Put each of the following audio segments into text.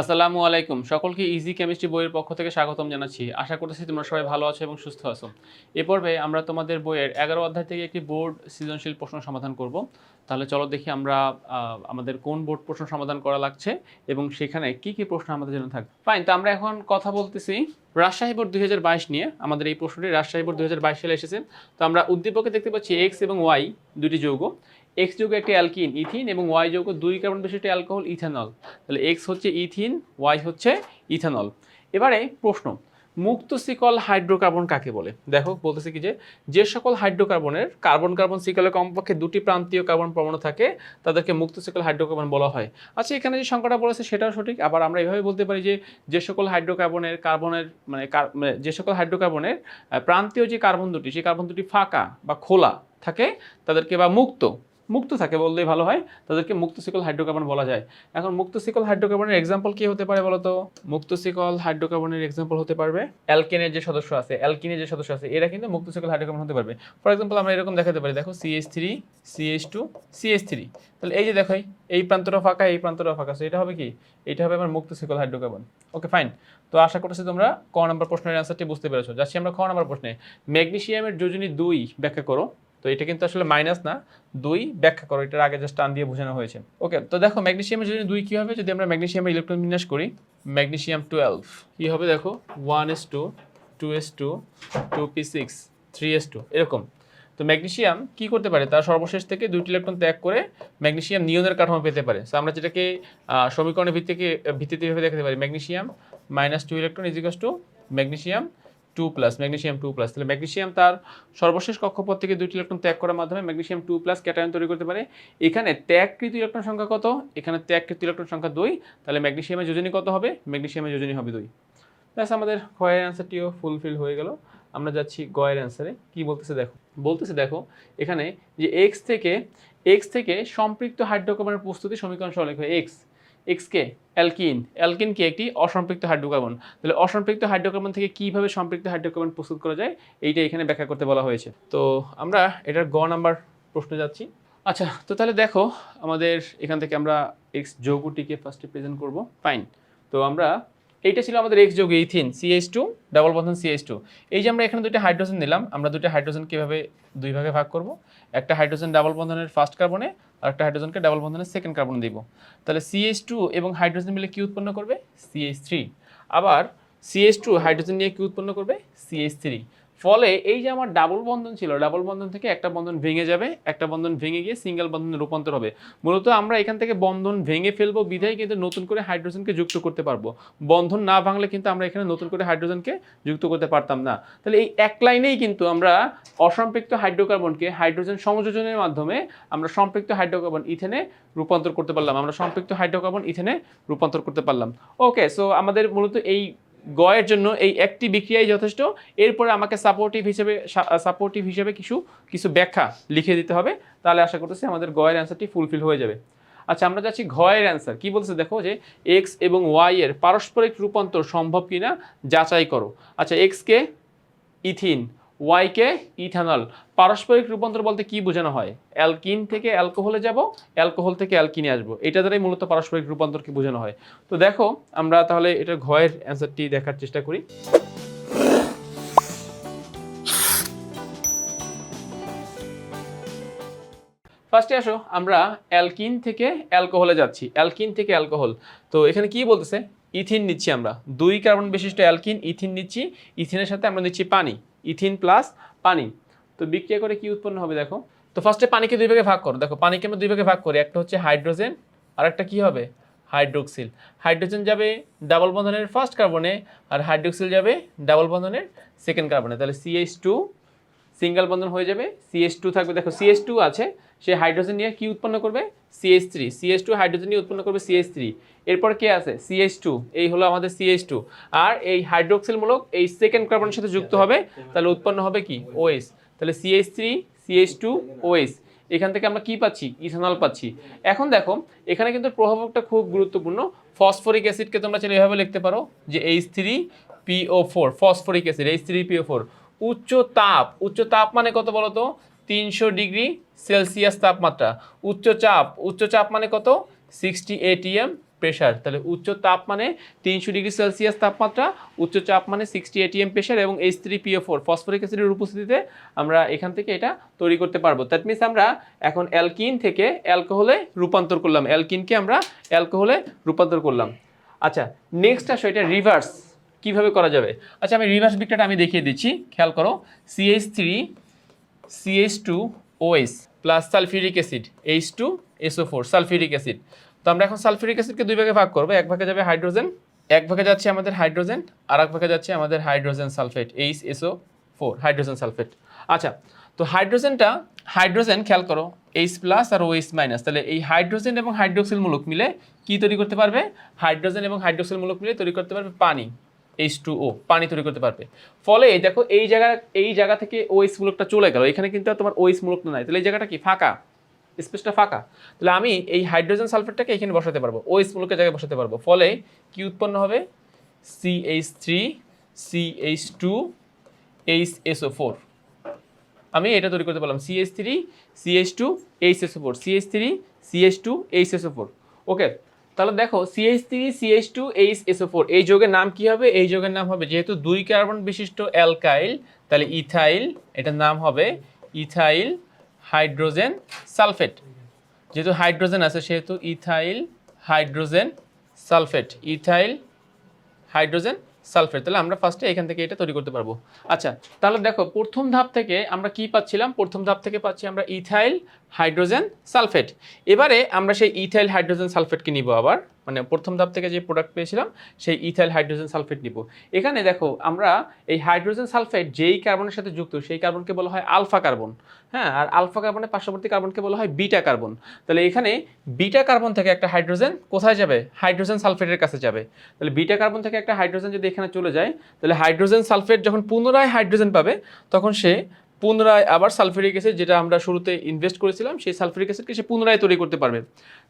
আসসালামু আলাইকুম। সকলকে ইজি কেমিস্ট্রি বইয়ের পক্ষ থেকে স্বাগতম জানাচ্ছি। আশা করতেছি তোমরা সবাই ভালো আছো এবং সুস্থ আছো। এ পর্বে আমরা তোমাদের বইয়ের এগারো অধ্যায় থেকে একটি বোর্ড সৃজনশীল প্রশ্ন সমাধান করব। তাহলে চলো দেখি আমরা আমাদের কোন বোর্ড প্রশ্ন সমাধান করা লাগছে এবং সেখানে কি কি প্রশ্ন আমাদের জন্য থাকবে ফাইন তো আমরা এখন কথা বলতেছি রাজশাহী বোর্ড দুই হাজার বাইশ নিয়ে। আমাদের এই প্রশ্নটি রাজশাহী বোর্ড দু হাজার বাইশ সালে এসেছে। তো আমরা উদ্দীপকে দেখতে পাচ্ছি এক্স এবং ওয়াই দুটি যৌগ। এক্স যৌগ একটি অ্যালকিন, ইথিন, এবং ওয়াই যৌগ দুই কার্বন বিশিষ্ট অ্যালকোহল, ইথানল। তাহলে এক্স হচ্ছে ইথিন ওয়াই হচ্ছে ইথানল। এবারে প্রশ্ন, মুক্ত সিকল হাইড্রোকার্বন কাকে বলে? দেখো, বলতেছে কি যে যে সকল হাইড্রোকার্বনের কার্বন কার্বন সিকলের কমপক্ষে দুটি প্রান্তীয় কার্বন পরমাণু থাকে, তাদেরকে মুক্ত সিকল হাইড্রোকার্বন বলা হয়। আচ্ছা এখানে যে সংখ্যাটা বলেছে সেটাও সঠিক, আবার আমরা এভাবে বলতে পারি যে যে সকল হাইড্রোকার্বনের কার্বনের মানে মানে যে সকল হাইড্রোকার্বনের প্রান্তীয় যে কার্বন দুটি, সেই কার্বন দুটি ফাঁকা বা খোলা থাকে, তাদেরকে বা মুক্ত মুক্ত থাকে বললেই ভালো হয়। তাদেরকে মুক্ত সিকল হাইড্রোকার্বন বলা যায়। এখন মুক্ত সিকল হাইড্রোকার্বনের এক্সাম্পল কি হতে পারে বলতো? মুক্ত সিকল হাইড্রোকার্বনের এক্সাম্পল হতে পারবে? অ্যালকেনের যে সদস্য আছে অ্যালকিনের যে সদস্য আছে, এরা কিন্তু মুক্ত সিকল হাইড্রোকার্বন হতে পারবে। ফর এক্সাম্পল আমরা এরকম দেখাতে পারি। দেখো CH three CS two CS three তাহলে এই যে দেখো, এই প্রান্তটা ফাঁকা, এই প্রান্তটা ফাঁকা। So, এটা হবে কি? এটা হবে আমার মুক্ত সিকল হাইড্রোকার্বন ওকে ফাইন তো আশা করছি তোমরা ক নম্বর প্রশ্নের অ্যান্সারটি বুঝতে পেরেছ। যাচ্ছি আমরা খ নম্বর প্রশ্নে। ম্যাগনেসিয়ামের যোজনী দুই ব্যাখ্যা করো। তো এটা কিন্তু আসলে মাইনাস না, দুই ব্যাখ্যা করো, এটার আগে জাস্ট টান দিয়ে বোঝানো হয়েছে। ওকে তো দেখো ম্যাগনেসিয়ামের যোজনী দুই কী হবে? যদি আমরা ম্যাগনেসিয়ামের ইলেকট্রন বিন্যাস করি ম্যাগনেশিয়াম টুয়েলভ কী হবে দেখো? One S two two S two two P six three S two এরকম। তো ম্যাগনেশিয়াম কি করতে পারে? তার সর্বশেষ থেকে দুইটি ইলেকট্রন ত্যাগ করে ম্যাগনেশিয়াম নিয়নের কাঠামো পেতে পারে। সো আমরা যেটাকে সমীকরণের ভিত্তিকে, ভিত্তিতে এভাবে দেখাতে পারি। Magnesium minus two electron ইজিকাস two magnesium two plus magnesium two plus তাহলে ম্যাগনেসিয়াম তার সর্বশেষ কক্ষপথ থেকে দুইটি ইলেকট্রন ত্যাগ করার মাধ্যমে ম্যাগনেসিয়াম টু প্লাস ক্যাটায়ন তৈরি করতে পারে। এখানে ত্যাগকৃত ইলেকট্রন সংখ্যা কত? এখানে ত্যাগকৃত ইলেকট্রন সংখ্যা দুই। তাহলে ম্যাগনেশিয়ামের যোজনী কত হবে? ম্যাগনেসিয়ামের যোজনী হবে দুই। ব্যাস, আমাদের গয়ের অ্যান্সারটিও ফুলফিল হয়ে গেল। আমরা যাচ্ছি গয়ের অ্যান্সারে কি বলতেছে দেখো? বলতেছে দেখো, এখানে যে এক্স থেকে এক্স থেকে সম্পৃক্ত হাইড্রোকার্বনের প্রস্তুতি সমীকরণ সরলেখ এক্স এক্সকে অ্যালকিন অ্যালকিন কি? একটি অসম্পৃক্ত হাইড্রোকার্বন। তাহলে অসম্পৃক্ত হাইড্রোকার্বন থেকে কীভাবে সম্পৃক্ত হাইড্রোকার্বন প্রস্তুত করা যায়, এইটা এখানে ব্যাখ্যা করতে বলা হয়েছে। তো আমরা এটার গ নাম্বার প্রশ্নে যাচ্ছি। আচ্ছা তো তাহলে দেখো, আমাদের এখান থেকে আমরা এক্স যৌগটিকে ফার্স্টে প্রেজেন্ট করব। ফাইন তো আমরা এইটা ছিল আমাদের এক্স যোগ ইথিন সিএস টু ডাবল বন্ধন সিএস টু এই যে আমরা এখানে দুইটা হাইড্রোজেন নিলাম, আমরা দুইটা হাইড্রোজেন কীভাবে দুই ভাগে ভাগ করব? একটা হাইড্রোজেন ডাবল বন্ধনের ফার্স্ট কার্বনে আর একটা হাইড্রোজেনকে ডাবল বন্ধনের সেকেন্ড কার্বনে দিব। তাহলে সিএস টু এবং হাইড্রোজেন মিলে কী উৎপন্ন করবে? সিএইচ থ্রি আবার সিএস টু হাইড্রোজেন নিয়ে কী উৎপন্ন করবে? সিএইচ থ্রি ফলে এই যে আমার ডাবল বন্ধন ছিল ডাবল বন্ধন থেকে একটা বন্ধন ভেঙে যাবে, একটা বন্ধন ভেঙে গিয়ে সিঙ্গেল বন্ধনে রূপান্তর হবে। মূলত আমরা এখান থেকে বন্ধন ভেঙে ফেলব, বিধায় কিন্তু নতুন করে হাইড্রোজেনকে যুক্ত করতে পারব। বন্ধন না ভাঙলে কিন্তু আমরা এখানে নতুন করে হাইড্রোজেনকে যুক্ত করতে পারতাম না। তাহলে এই এক লাইনেই কিন্তু আমরা অসম্পৃক্ত হাইড্রোকার্বনকে হাইড্রোজেন সংযোজনের মাধ্যমে আমরা সম্পৃক্ত হাইড্রোকার্বন ইথেনে রূপান্তর করতে পারলাম। আমরা সম্পৃক্ত হাইড্রোকার্বন ইথেনে রূপান্তর করতে পারলাম। ওকে সো আমাদের মূলত এই গয়ের জন্য এই একটি বিক্রিয়াই যথেষ্ট। এরপরে আমাকে সাপোর্টিভ হিসেবে সাপোর্টিভ হিসেবে কিছু কিছু ব্যাখ্যা লিখে দিতে হবে। তাহলে আশা করতেছি আমাদের গয়ের অ্যান্সারটি ফুলফিল হয়ে যাবে। আচ্ছা আমরা যাচ্ছি ঘয়ের অ্যান্সার কি বলছে দেখো যে এক্স এবং ওয়াই এর পারস্পরিক রূপান্তর সম্ভব কিনা যাচাই করো। আচ্ছা এক্সকে ইথিন ওয়াইকে ইথানল। পারস্পরিক রূপান্তর বলতে কি বোঝানো হয়? অ্যালকিন থেকে অ্যালকোহলে যাব, অ্যালকোহল থেকে অ্যালকিনে আসব। এটা দ্বারাই মূলত পারস্পরিক রূপান্তরকে বোঝানো হয়। তো দেখো, আমরা তাহলে এটা ঘয়ের অ্যান্সারটি দেখার চেষ্টা করি। ফার্স্টে আসো, আমরা অ্যালকিন থেকে অ্যালকোহলে যাচ্ছি। অ্যালকিন থেকে অ্যালকোহল। তো এখানে কি বলতেছে? ইথিন নিচ্ছি আমরা। দুই কার্বন বিশিষ্ট অ্যালকিন, ইথিন নিচ্ছি। ইথিনের সাথে আমরা নিচ্ছি পানি। ইথিন প্লাস পানি। তো বিক্রিয়া করে কি উৎপন্ন হবে দেখো? তো ফার্স্টে পানিকে দুই ভাগে ভাগ করো। দেখো, পানিকে আমরা দুই ভাগে ভাগ করি। একটা হচ্ছে হাইড্রোজেন আর একটা কি হবে? হাইড্রোক্সিল। হাইড্রোজেন যাবে ডাবল বন্ধনের ফার্স্ট কার্বনে আর হাইড্রোক্সিল যাবে ডাবল বন্ধনের সেকেন্ড কার্বনে তাহলে সিএইচ টু সিঙ্গেল বন্ধন হয়ে যাবে সিএস টু থাকবে। দেখো সিএস টু আছে, সে হাইড্রোজেন নিয়ে কি উৎপন্ন করবে? CS three CS two hydrogen নিয়ে উৎপন্ন করবে সিএস থ্রি এরপর কে আছে? সিএস টু এই হলো আমাদের সিএস টু আর এই হাইড্রোক্সিল মূলক এই সেকেন্ড কার্বনের সাথে যুক্ত হবে, তাহলে উৎপন্ন হবে কি? ওএস তাহলে CS three CS two OS এখান থেকে আমরা কি পাচ্ছি? ইথানল পাচ্ছি। এখন দেখো, এখানে কিন্তু প্রভাবকটা খুব গুরুত্বপূর্ণ। ফসফরিক অ্যাসিডকে তোমরা চাইলে এভাবে লিখতে পারো, যে H three PO four phosphoric acid H three PO four উচ্চ তাপ। উচ্চ তাপ মানে কত বলো তো তিনশো ডিগ্রি সেলসিয়াস তাপমাত্রা। উচ্চ চাপ। উচ্চ চাপ মানে কত? Sixty ATM pressure. তাহলে উচ্চ তাপ মানে তিনশো ডিগ্রি সেলসিয়াস তাপমাত্রা, উচ্চ চাপ মানে সিক্সটি এটিএম প্রেশার এবং H three PO four phosphoric অ্যাসিডের উপস্থিতিতে আমরা এখান থেকে এটা তৈরি করতে পারব। দ্যাট মিনস আমরা এখন অ্যালকিন থেকে অ্যালকোহলে রূপান্তর করলাম। অ্যালকিনকে আমরা অ্যালকোহলে রূপান্তর করলাম। আচ্ছা নেক্সট আসো এটা রিভার্স কীভাবে করা যাবে? আচ্ছা আমি রিভার্স বিক্রিয়াটা আমি দেখিয়ে দিচ্ছি। খেয়াল করো CH three CH two OS plus sulphuric acid H two SO four sulphuric acid তো আমরা এখন সালফিউরিক অ্যাসিডকে দুই ভাগে ভাগ করব। এক ভাগে যাবে হাইড্রোজেন এক ভাগে যাচ্ছে আমাদের হাইড্রোজেন আর এক ভাগে যাচ্ছে আমাদের hydrogen sulphate H SO four hydrogen sulphate আচ্ছা তো হাইড্রোজেনটা হাইড্রোজেন খেয়াল করো এইচ প্লাস আর ওএইচ মাইনাস তাহলে এই হাইড্রোজেন এবং হাইড্রোক্সিল মূলক মিলে কি তৈরি করতে পারবে? হাইড্রোজেন এবং হাইড্রোক্সিল মূলক মিলে তৈরি করতে পারবে পানি। এইচ টু ও পানি তৈরি করতে পারবে। ফলে দেখো এই জায়গা এই জায়গা থেকে ওএইচ মূলকটা চলে গেল। এখানে কিন্তু তোমার ওএইচ মূলকটা নাই। তাহলে এই জায়গাটা কি? ফাঁকা। স্পেসটা ফাঁকা। তাহলে আমি এই হাইড্রোজেন সালফেটটাকে এখানে বসাতে পারব। ওএইচ মূলকের জায়গায় বসাতে পারব। ফলে কি উৎপন্ন হবে? CH three CH two H SO four আমি এটা তৈরি করতে পারলাম। CS three CS two H SO four CS three CS two H SO four okay তাহলে দেখো CH three CS two H SO four এই যোগের নাম কি হবে? এই যোগের নাম হবে, যেহেতু দুই কার্বন বিশিষ্ট অ্যালকাইল, তাহলে ইথাইল, এটার নাম হবে ইথাইল হাইড্রোজেন সালফেট। যেহেতু হাইড্রোজেন আছে, সেহেতু ethyl hydrogen sulphate, ethyl hydrogen sulphate. তাহলে আমরা ফার্স্টে এখান থেকে এটা তৈরি করতে পারব। আচ্ছা তাহলে দেখো, প্রথম ধাপ থেকে আমরা কি পাচ্ছিলাম? প্রথম ধাপ থেকে পাচ্ছি আমরা ইথাইল হাইড্রোজেন সালফেট। এবারে আমরা সেই ইথাইল হাইড্রোজেন সালফেটকে নিব আবার? মানে প্রথম ধাপ থেকে যে প্রোডাক্ট পেয়েছিলাম, সেই ইথাইল হাইড্রোজেন সালফেট নিব। এখানে দেখো, আমরা এই হাইড্রোজেন সালফেট যেই কার্বনের সাথে যুক্ত, সেই কার্বনকে বলা হয় আলফা কার্বন। হ্যাঁ আর আলফা কার্বনের পার্শ্ববর্তী কার্বনকে বলা হয় বিটা কার্বন। তাহলে এখানে বিটা কার্বন থেকে একটা হাইড্রোজেন কোথায় যাবে? হাইড্রোজেন সালফেটের কাছে যাবে। তাহলে বিটা কার্বন থেকে একটা হাইড্রোজেন যদি এখানে চলে যায়, তাহলে হাইড্রোজেন সালফেট যখন পুনরায় হাইড্রোজেন পাবে, তখন সে পুনরায় আবার সালফিউরিক অ্যাসিড যেটা আমরা শুরুতে ইনভেস্ট করেছিলাম, সেই সালফিউরিক অ্যাসিডকে সে পুনরায় তৈরি করতে পারবে।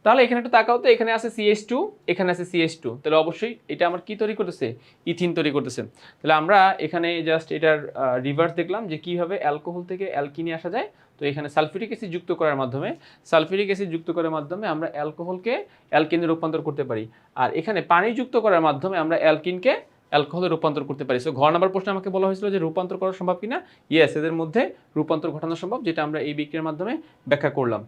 তাহলে এখানে একটু তাকাও তো, এখানে আছে সিএস টু এখানে আছে সিএস টু তাহলে অবশ্যই এটা আমার কি তৈরি করতেছে? ইথিন তৈরি করতেছে। তাহলে আমরা এখানে জাস্ট এটার রিভার্স দেখলাম যে কীভাবে অ্যালকোহল থেকে অ্যালকিনে আসা যায়। তো এখানে সালফিউরিক অ্যাসিড যুক্ত করার মাধ্যমে, সালফিউরিক অ্যাসিড যুক্ত করার মাধ্যমে আমরা অ্যালকোহলকে অ্যালকিনে রূপান্তর করতে পারি। আর এখানে পানি যুক্ত করার মাধ্যমে আমরা অ্যালকিনকে অ্যালকোহলে রূপান্তর করতে পারি। সো ঘর নাম্বার প্রশ্নে আমাকে বলা হয়েছিল যে রূপান্তর করা সম্ভব কিনা? ইয়েস এদের মধ্যে রূপান্তর ঘটানো সম্ভব, যেটা আমরা এই বিক্রিয়ার মাধ্যমে ব্যাখ্যা করলাম।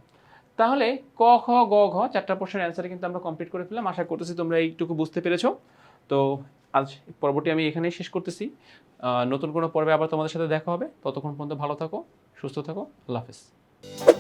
তাহলে ক, খ, গ, ঘ চারটা প্রশ্নের অ্যান্সারে কিন্তু আমরা কমপ্লিট করে ফেললাম। আশা করতেছি তোমরা এইটুকু বুঝতে পেরেছ। তো, আজ পর্বটি আমি এখানেই শেষ করতেছি। নতুন কোনো পর্বে আবার তোমাদের সাথে দেখা হবে। ততক্ষণ পর্যন্ত ভালো থাকো, সুস্থ থাকো। আল্লাহ হাফেজ।